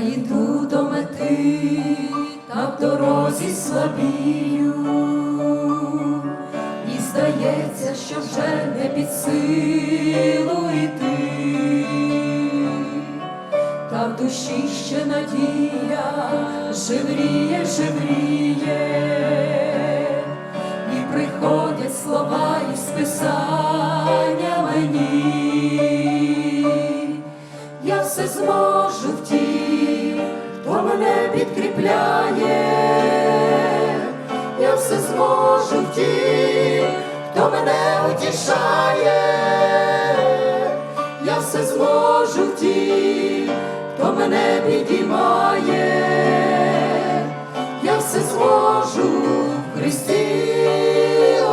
йду до мети, та в дорозі слабію, і здається, що вже не під силу йти, та в душі ще надія живріє, живріє, і приходять слова із писання мені. Я все зможу в тім, хто мене підкріпляє, я все зможу в тім, хто мене утішає, я все зможу в тім, хто мене підіймає, я все зможу в Христі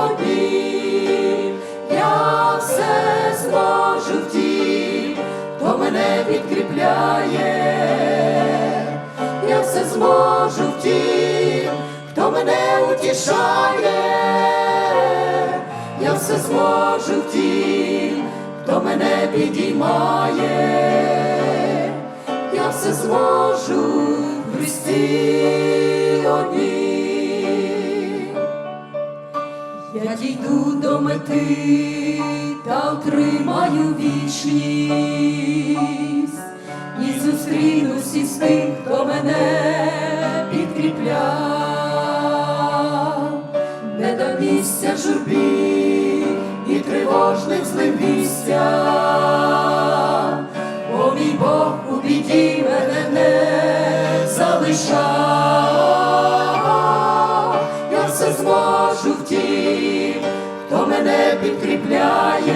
однім, я все зможу в тім, хто мене підкріпляє, зможу в тім, хто мене утішає, я все зможу в тім, хто мене підіймає, я все зможу в Христі однім. Я дійду до мети та отримаю вічність. І зустрінусь із тим, журбі і тривожним злим вістям, бо мій Бог у біді мене не залишав, я все зможу в тім, хто мене підкріпляє,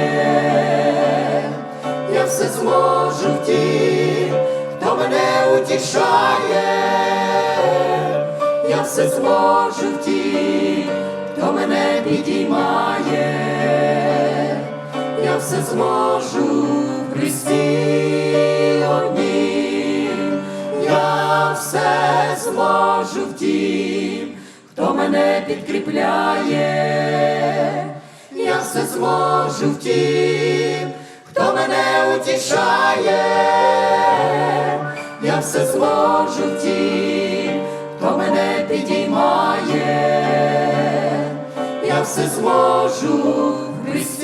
я все зможу в тім, хто мене утішає, я все зможу в тім, хто мене підіймає, я все зможу в Христі однім, я все зможу в тім, хто мене підкріпляє, я все зможу в тім, хто мене утішає, я все зможу в тім, все зможу Христі